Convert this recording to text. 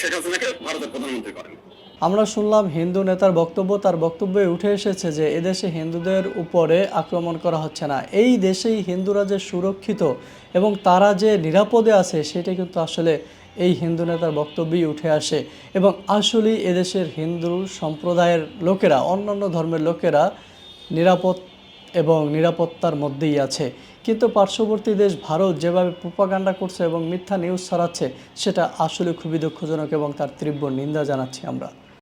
শেখ হাসিনাকে ভারতের প্রধানমন্ত্রী করেন। আমরা শুনলাম হিন্দু নেতার বক্তব্য, তার বক্তব্যে উঠে এসেছে যে এদেশে হিন্দুদের উপরে আক্রমণ করা হচ্ছে না। এই দেশেই হিন্দুরা যে সুরক্ষিত এবং তারা যে নিরাপদে আছে, সেটা কিন্তু আসলে এই হিন্দু নেতার বক্তব্যেই উঠে আসে। এবং আসলেই এদেশের হিন্দু সম্প্রদায়ের লোকেরা, অন্যান্য ধর্মের লোকেরা নিরাপদ এবং নিরাপত্তার মধ্যেই আছে। কিন্তু পার্শ্ববর্তী দেশ ভারত যেভাবে প্রোপাগান্ডা করছে এবং মিথ্যা নিউজ ছড়াচ্ছে, সেটা আসলে খুবই দুঃখজনক এবং তার তীব্র নিন্দা জানাচ্ছি আমরা।